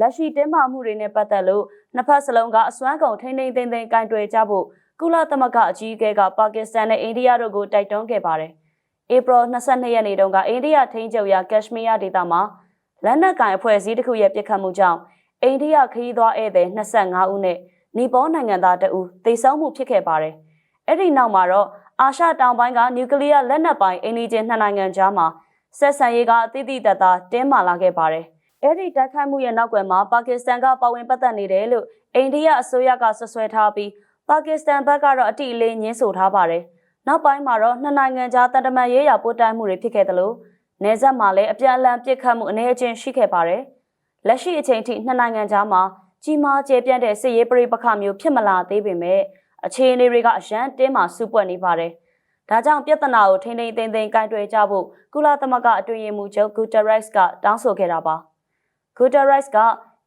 လက်ရှိတင်းမာမှုတွေနဲ့ပတ်သက်လို့နှစ်ဖက်စလုံးကအစွမ်းကုန်ထိမ့်ထိမ့်သိမ့်သိမ့်ကင်တွယ်ကြဖို့ကုလသမဂ္ဂအကြီးအကဲကပါကစ္စတန်နဲ့အိန္ဒိယတို့ကိုတိုက်တွန်းခဲ့ပါတယ်။ဧပြီ22ရက်နေ့တုန်းကအိန္ဒိယထိန်းချုပ်ရာကက်ရှမီးယားဒေသမှာလက်နက်ကင်အဖွဲ့အစည်းတစ်ခုရဲ့ပြစ်ခတ်မှုကြောင့်အိန္ဒိယခရီးသွားဧည့်သည်25ဦးနဲ့နီပေါနိုင်ငံသားတဦးသေဆုံးမှုဖြစ်ခဲ့ပါတယ်။အဲ့ဒီနောက်မှာတော့အာရှတောင်ပိုင်းကနျူကလ িয়ার လက်နက်ပိုင်အိန္ဒိချင်းနှစ်နိုင်ငံကြားမှာဆက်ဆံရေးကအသီးသီးတသားတင်းမာလာခဲ့ပါတယ်။ အဲ့ဒီတိုက်ခိုက်မှုရဲ့နောက်ကွယ်မှာပါကစ္စတန်ကပါဝင်ပတ်သက်နေတယ်လို့အိန္ဒိယအစိုးရကဆွဆွဲထားပြီးပါကစ္စတန်ဘက်ကတော့အတိအလေးညှင်းဆိုထားပါတယ်။နောက်ပိုင်းမှာတော့နှစ်နိုင်ငံကြားတန်တမန်ရေးရာပို့တိုင်းမှုတွေဖြစ်ခဲ့တယ်လို့နေဆက်မှာလည်းအပြန်အလှန်ပြစ်ခတ်မှုအနေအချင်းရှိခဲ့ပါတယ်။လက်ရှိအချိန်ထိနှစ်နိုင်ငံကြားမှာကြီးမားကျယ်ပြန့်တဲ့စစ်ရေးပရိပခမျိုးဖြစ်မလာသေးပေမဲ့အခြေအနေတွေကအရန်တင်းမာစုပွက်နေပါတယ်။ဒါကြောင့်ပြဿနာကိုထိန်းထိန်းသိမ်းသိမ်းကင်တွယ်ကြဖို့ကုလသမဂ္ဂအတွင်းရေးမှူးချုပ်ဂူတရက်စ်ကတောင်းဆိုခဲ့တာပါ။ ဂူတရက်စ်က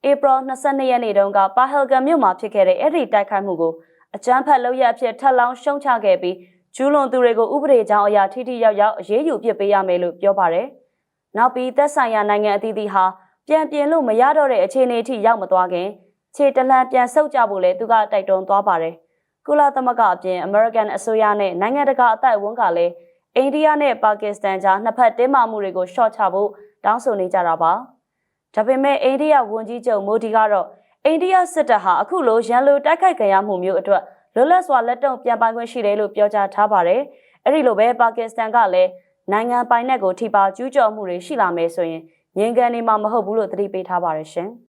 ဧပြီ22ရက်နေ့တုန်းကပါဟယ်ဂမ်မြို့မှာဖြစ်ခဲ့တဲ့အဲ့ဒီတိုက်ခိုက်မှုကိုအကြမ်းဖက်လုပ်ရအဖြစ်ထပ်လောင်းရှုံချခဲ့ပြီးကျူးလွန်သူတွေကိုဥပဒေကြောင်းအရာထိထိရောက်ရောက်အရေးယူပြစ်ပေးရမယ်လို့ပြောပါတယ်။နောက်ပြီးသက်ဆိုင်ရာနိုင်ငံအသီးသီးဟာပြန်ပြင်လို့မရတော့တဲ့အခြေအနေအထိရောက်မသွားခင်ခြေတလန်ပြန်ဆုတ်ကြဖို့လဲသူကတိုက်တွန်းသွားပါတယ်။ကုလသမဂ္ဂအပြင် American အစိုးရနဲ့နိုင်ငံတကာအသက်အဝန်းကလည်းအိန္ဒိယနဲ့ပါကစ္စတန်ကြားနှစ်ဖက်တင်းမာမှုတွေကိုရှော့ချဖို့တောင်းဆိုနေကြတာပါ။ ဒါပေမဲ့အိန္ဒိယဝန်ကြီးချုပ်မိုဒီကတော့အိန္ဒိယစစ်တပ်ဟာအခုလိုရန်လိုတိုက်ခိုက်ကြရမှုမျိုးအတွက်လွတ်လပ်စွာလက်တုံ့ပြန်ပိုင်ခွင့်ရှိတယ်လို့ပြောကြားထားပါတယ်။အဲ့ဒီလိုပဲပါကစ္စတန်ကလည်းနိုင်ငံပိုင်နက်ကိုထိပါကျူးကျော်မှုတွေရှိလာမယ်ဆိုရင်ငြိမ်ကန်နေမှာမဟုတ်ဘူးလို့သတိပေးထားပါတယ်ရှင်။